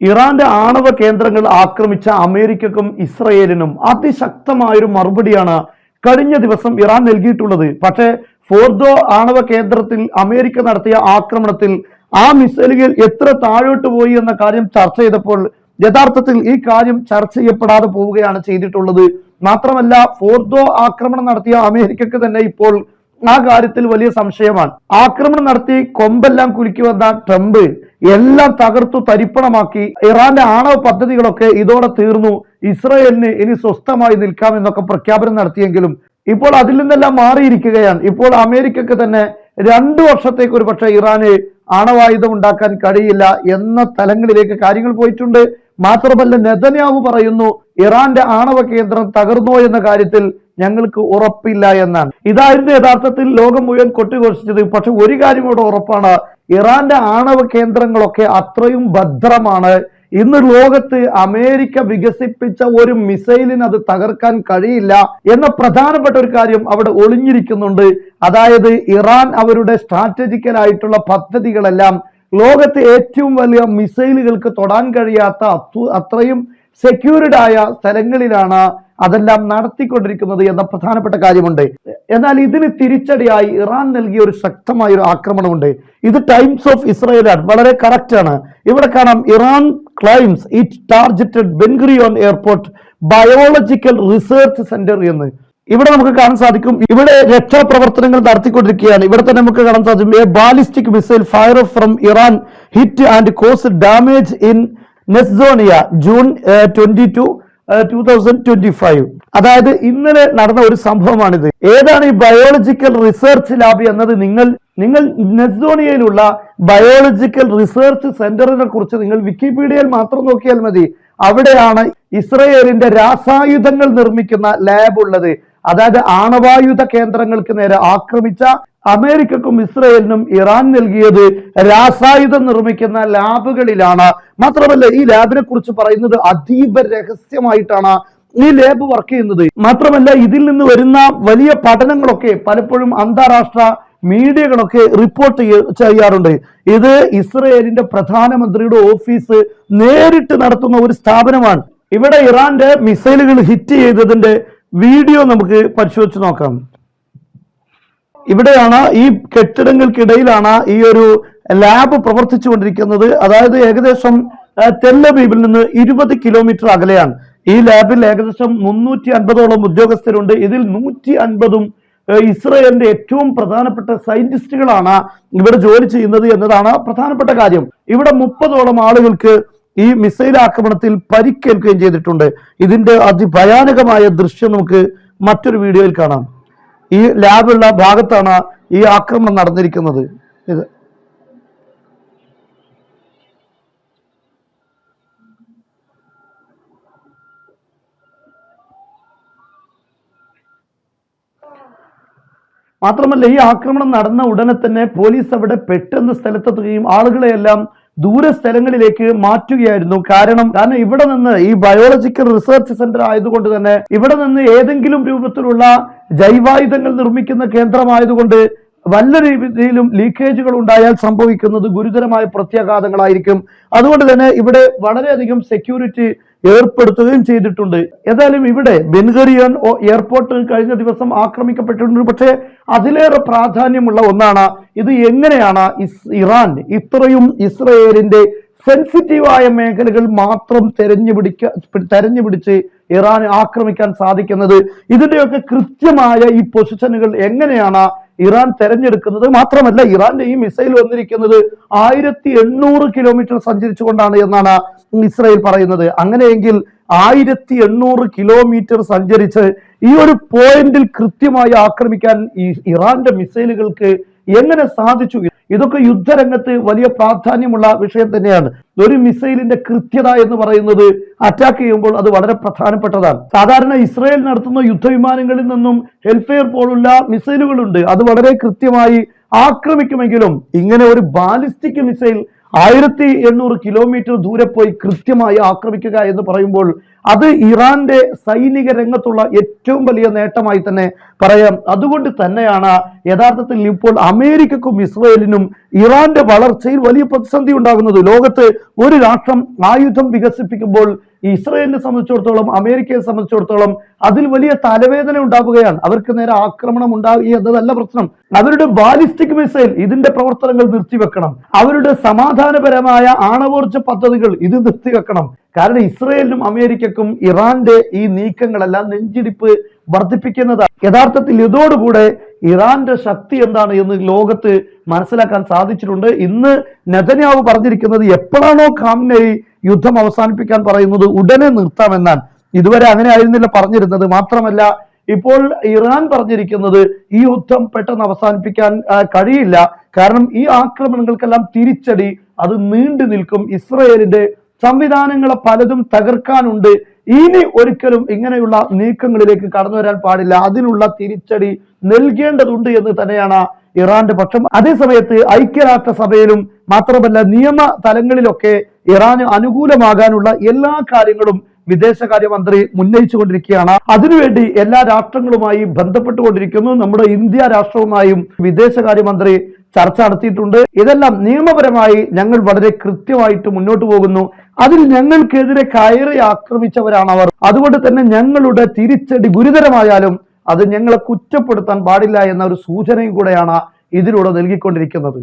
ഇറാന്റെ ആണവ കേന്ദ്രങ്ങൾ ആക്രമിച്ച അമേരിക്കക്കും ഇസ്രയേലിനും അതിശക്തമായൊരു മറുപടിയാണ് കഴിഞ്ഞ ദിവസം ഇറാൻ നൽകിയിട്ടുള്ളത്. പക്ഷേ ഫോർദോ ആണവ കേന്ദ്രത്തിൽ അമേരിക്ക നടത്തിയ ആക്രമണത്തിൽ ആ മിസൈലുകൾ എത്ര താഴോട്ട് പോയി എന്ന കാര്യം ചർച്ച ചെയ്തപ്പോൾ യഥാർത്ഥത്തിൽ ഈ കാര്യം ചർച്ച ചെയ്യപ്പെടാതെ പോവുകയാണ് ചെയ്തിട്ടുള്ളത്. മാത്രമല്ല ഫോർദോ ആക്രമണം നടത്തിയ അമേരിക്കക്ക് തന്നെ ഇപ്പോൾ ആ കാര്യത്തിൽ വലിയ സംശയമാണ്. ആക്രമണം നടത്തി കൊമ്പെല്ലാം കുലുക്കി വന്ന ട്രംപ് എല്ലാം തകർത്തു തരിപ്പണമാക്കി. ഇറാന്റെ ആണവ പദ്ധതികളൊക്കെ ഇതോടെ തീർന്നു. ഇസ്രയേലിന് ഇനി സ്വസ്ഥമായി നിൽക്കാമെന്നൊക്കെ പ്രഖ്യാപനം നടത്തിയെങ്കിലും ഇപ്പോൾ അതിൽ നിന്നെല്ലാം മാറിയിരിക്കുകയാണ്. ഇപ്പോൾ അമേരിക്കക്ക് തന്നെ രണ്ടു വർഷത്തേക്ക് ഒരു പക്ഷേ ഇറാന് ആണവായുധം ഉണ്ടാക്കാൻ കഴിയില്ല എന്ന തലങ്ങളിലേക്ക് കാര്യങ്ങൾ പോയിട്ടുണ്ട്. മാത്രമല്ല നെതന്യാവ് പറയുന്നു ഇറാന്റെ ആണവ കേന്ദ്രം തകർന്നോ എന്ന കാര്യത്തിൽ ഞങ്ങൾക്ക് ഉറപ്പില്ല എന്നാണ്. ഇതായിരുന്നു യഥാർത്ഥത്തിൽ ലോകം മുഴുവൻ കൊട്ടിഘോഷിച്ചത്. പക്ഷെ ഒരു കാര്യം ഇവിടെ ഉറപ്പാണ്. ഇറാന്റെ ആണവ കേന്ദ്രങ്ങളൊക്കെ അത്രയും ഭദ്രമാണ്. ഇന്ന് ലോകത്ത് അമേരിക്ക വികസിപ്പിച്ച ഒരു മിസൈലിന് അത് തകർക്കാൻ കഴിയില്ല എന്ന പ്രധാനപ്പെട്ട ഒരു കാര്യം അവിടെ ഒളിഞ്ഞിരിക്കുന്നുണ്ട്. അതായത് ഇറാൻ അവരുടെ സ്ട്രാറ്റജിക്കൽ ആയിട്ടുള്ള പദ്ധതികളെല്ലാം ലോകത്തെ ഏറ്റവും വലിയ മിസൈലുകൾക്ക് തൊടാൻ കഴിയാത്ത അത്രയും സെക്യൂർഡ് ആയ സ്ഥലങ്ങളിലാണ് അതെല്ലാം നടത്തിക്കൊണ്ടിരിക്കുന്നത് എന്ന പ്രധാനപ്പെട്ട കാര്യമുണ്ട്. എന്നാൽ ഇതിന് തിരിച്ചടിയായി ഇറാൻ നൽകിയ ഒരു ശക്തമായ ഒരു ആക്രമണമുണ്ട്. ഇത് ടൈംസ് ഓഫ് ഇസ്രായേലാണ് വളരെ കറക്റ്റ് ആണ്. ഇവിടെ കാണാം Iran claims it targeted Ben Gurion airport biological research centre എന്ന്. ഇവിടെ നമുക്ക് കാണാൻ സാധിക്കും. ഇവിടെ രക്ഷാപ്രവർത്തനങ്ങൾ നടത്തിക്കൊണ്ടിരിക്കുകയാണ്. ഇവിടെ തന്നെ നമുക്ക് കാണാൻ സാധിക്കും. A ballistic missile fire from Iran hit and cause damage in Ness Ziona June twenty two two thousand twenty five അതായത് ഇന്നലെ നടന്ന ഒരു സംഭവമാണിത്. ഏതാണ് ഈ ബയോളജിക്കൽ റിസർച്ച് ലാബ് എന്നത്? നിങ്ങൾ നിങ്ങൾ നെസോണിയയിലുള്ള ബയോളജിക്കൽ റിസർച്ച് സെന്ററിനെ കുറിച്ച് നിങ്ങൾ വിക്കിപീഡിയയിൽ മാത്രം നോക്കിയാൽ മതി. അവിടെയാണ് ഇസ്രയേലിന്റെ രാസായുധങ്ങൾ നിർമ്മിക്കുന്ന ലാബ് ഉള്ളത്. അതായത് ആണവായുധ കേന്ദ്രങ്ങൾക്ക് നേരെ ആക്രമിച്ച അമേരിക്കക്കും ഇസ്രയേലിനും ഇറാൻ നൽകിയത് രാസായുധം നിർമ്മിക്കുന്ന ലാബുകളിലാണ്. മാത്രമല്ല ഈ ലാബിനെ കുറിച്ച് പറയുന്നത് അതീവ രഹസ്യമായിട്ടാണ് ഈ ലാബ് വർക്ക് ചെയ്യുന്നത്. മാത്രമല്ല ഇതിൽ നിന്ന് വരുന്ന വലിയ പഠനങ്ങളൊക്കെ പലപ്പോഴും അന്താരാഷ്ട്ര മീഡിയകളൊക്കെ റിപ്പോർട്ട് ചെയ്യാറുണ്ട്. ഇത് ഇസ്രയേലിന്റെ പ്രധാനമന്ത്രിയുടെ ഓഫീസ് നേരിട്ട് നടത്തുന്ന ഒരു സ്ഥാപനമാണ്. ഇവിടെ ഇറാന്റെ മിസൈലുകൾ ഹിറ്റ് ചെയ്തതിന്റെ വീഡിയോ നമുക്ക് പരിശോധിച്ച് നോക്കാം. ഇവിടെയാണ് ഈ കെട്ടിടങ്ങൾക്കിടയിലാണ് ഈ ഒരു ലാബ് പ്രവർത്തിച്ചുകൊണ്ടിരിക്കുന്നത്. അതായത് ഏകദേശം തെല്ലബീബിൽ നിന്ന് ഇരുപത് കിലോമീറ്റർ അകലെയാണ്. ഈ ലാബിൽ ഏകദേശം മുന്നൂറ്റി അൻപതോളം ഉദ്യോഗസ്ഥരുണ്ട്. ഇതിൽ നൂറ്റി അൻപതും ഇസ്രയേലിന്റെ ഏറ്റവും പ്രധാനപ്പെട്ട സയന്റിസ്റ്റുകളാണ് ഇവിടെ ജോലി ചെയ്യുന്നത് എന്നതാണ് പ്രധാനപ്പെട്ട കാര്യം. ഇവിടെ മുപ്പതോളം ആളുകൾക്ക് ഈ മിസൈൽ ആക്രമണത്തിൽ പരിക്കേൽക്കുകയും ചെയ്തിട്ടുണ്ട്. ഇതിന്റെ അതിഭയാനകമായ ദൃശ്യം നമുക്ക് മറ്റൊരു വീഡിയോയിൽ കാണാം. ഈ ലാബുള്ള ഭാഗത്താണ് ഈ ആക്രമണം നടന്നിരിക്കുന്നത്. ഇത് മാത്രമല്ല ഈ ആക്രമണം നടന്ന ഉടനെ തന്നെ പോലീസ് അവിടെ പെട്ടെന്ന് സ്ഥലത്തെത്തുകയും ആളുകളെയെല്ലാം ദൂര സ്ഥലങ്ങളിലേക്ക് മാറ്റുകയായിരുന്നു. കാരണം കാരണം ഇവിടെ നിന്ന് ഈ ബയോളജിക്കൽ റിസർച്ച് സെന്റർ ആയതുകൊണ്ട് തന്നെ ഇവിടെ നിന്ന് ഏതെങ്കിലും രൂപത്തിലുള്ള ജൈവായുധങ്ങൾ നിർമ്മിക്കുന്ന കേന്ദ്രമായതുകൊണ്ട് വല്ല രീതിയിലും ലീക്കേജുകൾ ഉണ്ടായാൽ സംഭവിക്കുന്നത് ഗുരുതരമായ പ്രത്യാഘാതങ്ങളായിരിക്കും. അതുകൊണ്ട് തന്നെ ഇവിടെ വളരെയധികം സെക്യൂരിറ്റി ഏർപ്പെടുത്തുകയും ചെയ്തിട്ടുണ്ട്. ഏതായാലും ഇവിടെ ബെൻഗറിയൻ എയർപോർട്ട് കഴിഞ്ഞ ദിവസം ആക്രമിക്കപ്പെട്ടിട്ടുണ്ട്. പക്ഷേ അതിലേറെ പ്രാധാന്യമുള്ള ഒന്നാണ് ഇത് എങ്ങനെയാണ് ഇറാൻ ഇത്രയും ഇസ്രയേലിന്റെ സെൻസിറ്റീവായ മേഖലകൾ മാത്രം തെരഞ്ഞുപിടിക്ക തെരഞ്ഞുപിടിച്ച് ഇറാൻ ആക്രമിക്കാൻ സാധിക്കുന്നത്. ഇതിന്റെയൊക്കെ കൃത്യമായ ഈ പൊസിഷനുകൾ എങ്ങനെയാണ് ഇറാൻ തെരഞ്ഞെടുക്കുന്നത് മാത്രമല്ല ഇറാന്റെ ഈ മിസൈൽ വന്നിരിക്കുന്നത് ആയിരത്തി എണ്ണൂറ് കിലോമീറ്റർ സഞ്ചരിച്ചുകൊണ്ടാണ് എന്നാണ് ഇസ്രായേൽ പറയുന്നത്. അങ്ങനെയെങ്കിൽ ആയിരത്തി എണ്ണൂറ് കിലോമീറ്റർ സഞ്ചരിച്ച് ഈ ഒരു പോയിന്റിൽ കൃത്യമായി ആക്രമിക്കാൻ ഈ ഇറാന്റെ മിസൈലുകൾക്ക് എങ്ങനെ സാധിച്ചു? ഇതൊക്കെ യുദ്ധരംഗത്ത് വലിയ പ്രാധാന്യമുള്ള വിഷയം തന്നെയാണ്. ഒരു മിസൈലിന്റെ കൃത്യത എന്ന് പറയുന്നത് അറ്റാക്ക് ചെയ്യുമ്പോൾ അത് വളരെ പ്രധാനപ്പെട്ടതാണ്. സാധാരണ ഇസ്രായേൽ നടത്തുന്ന യുദ്ധവിമാനങ്ങളിൽ നിന്നും ഹെൽഫെയർ പോലുള്ള മിസൈലുകളുണ്ട് അത് വളരെ കൃത്യമായി ആക്രമിക്കുമെങ്കിലും ഇങ്ങനെ ഒരു ബാലിസ്റ്റിക് മിസൈൽ ആയിരത്തി എണ്ണൂറ് കിലോമീറ്റർ ദൂരെ പോയി കൃത്യമായി ആക്രമിക്കുക എന്ന് പറയുമ്പോൾ അത് ഇറാന്റെ സൈനിക രംഗത്തുള്ള ഏറ്റവും വലിയ നേട്ടമായി തന്നെ പറയാം. അതുകൊണ്ട് തന്നെയാണ് യഥാർത്ഥത്തിൽ ഇപ്പോൾ അമേരിക്കക്കും ഇസ്രയേലിനും ഇറാന്റെ വളർച്ചയിൽ വലിയ പ്രതിസന്ധി ഉണ്ടാകുന്നത്. ലോകത്ത് ഒരു രാഷ്ട്രം ആയുധം വികസിപ്പിക്കുമ്പോൾ ഇസ്രയേലിനെ സംബന്ധിച്ചിടത്തോളം അമേരിക്കയെ സംബന്ധിച്ചിടത്തോളം അതിൽ വലിയ തലവേദന ഉണ്ടാവുകയാണ്. അവർക്ക് നേരെ ആക്രമണം ഉണ്ടാകുക എന്നതല്ല പ്രശ്നം. അവരുടെ ബാലിസ്റ്റിക് മിസൈൽ ഇതിന്റെ പ്രവർത്തനങ്ങൾ നിർത്തിവെക്കണം. അവരുടെ സമാധാനപരമായ ആണവോർജ പദ്ധതികൾ ഇത് നിർത്തിവെക്കണം. കാരണം ഇസ്രയേലിനും അമേരിക്കക്കും ഇറാന്റെ ഈ നീക്കങ്ങളെല്ലാം നെഞ്ചിടിപ്പ് വർദ്ധിപ്പിക്കുന്നതാണ്. യഥാർത്ഥത്തിൽ ഇതോടുകൂടെ ഇറാന്റെ ശക്തി എന്താണ് എന്ന് ലോകത്ത് മനസ്സിലാക്കാൻ സാധിച്ചിട്ടുണ്ട്. ഇന്ന് നെതന്യാവ് പറഞ്ഞിരിക്കുന്നത് എപ്പോഴാണോ ഖാംനെയ് യുദ്ധം അവസാനിപ്പിക്കാൻ പറയുന്നത് ഉടനെ നിർത്താമെന്നാണ്. ഇതുവരെ അങ്ങനെ ആയിരുന്നില്ല പറഞ്ഞിരുന്നത്. മാത്രമല്ല ഇപ്പോൾ ഇറാൻ പറഞ്ഞിരിക്കുന്നത് ഈ യുദ്ധം പെട്ടെന്ന് അവസാനിപ്പിക്കാൻ കഴിയില്ല. കാരണം ഈ ആക്രമണങ്ങൾക്കെല്ലാം തിരിച്ചടി അത് നീണ്ടു നിൽക്കും. ഇസ്രയേലിന്റെ സംവിധാനങ്ങളെ പലതും തകർക്കാനുണ്ട്. ഇനി ഒരിക്കലും ഇങ്ങനെയുള്ള നീക്കങ്ങളിലേക്ക് കടന്നു വരാൻ പാടില്ല. അതിനുള്ള തിരിച്ചടി നൽകേണ്ടതുണ്ട് എന്ന് തന്നെയാണ് ഇറാന്റെ പക്ഷം. അതേസമയത്ത് ഐക്യരാഷ്ട്ര സഭയിലും മാത്രമല്ല നിയമ തലങ്ങളിലൊക്കെ ഇറാന് അനുകൂലമാകാനുള്ള എല്ലാ കാര്യങ്ങളും വിദേശകാര്യമന്ത്രി ഉന്നയിച്ചുകൊണ്ടിരിക്കുകയാണ്. അതിനുവേണ്ടി എല്ലാ രാഷ്ട്രങ്ങളുമായി ബന്ധപ്പെട്ടുകൊണ്ടിരിക്കുന്നു. നമ്മുടെ ഇന്ത്യ രാഷ്ട്രവുമായും വിദേശകാര്യമന്ത്രി ചർച്ച നടത്തിയിട്ടുണ്ട്. ഇതെല്ലാം നിയമപരമായി ഞങ്ങൾ വളരെ കൃത്യമായിട്ട് മുന്നോട്ട് പോകുന്നു. അതിൽ ഞങ്ങൾക്കെതിരെ കയറി ആക്രമിച്ചവരാണ് അവർ അതുകൊണ്ട് തന്നെ ഞങ്ങളുടെ തിരിച്ചടി ഗുരുതരമായാലും അത് ഞങ്ങളെ കുറ്റപ്പെടുത്താൻ പാടില്ല എന്ന ഒരു സൂചനയും കൂടെയാണ് ഇതിലൂടെ നൽകിക്കൊണ്ടിരിക്കുന്നത്.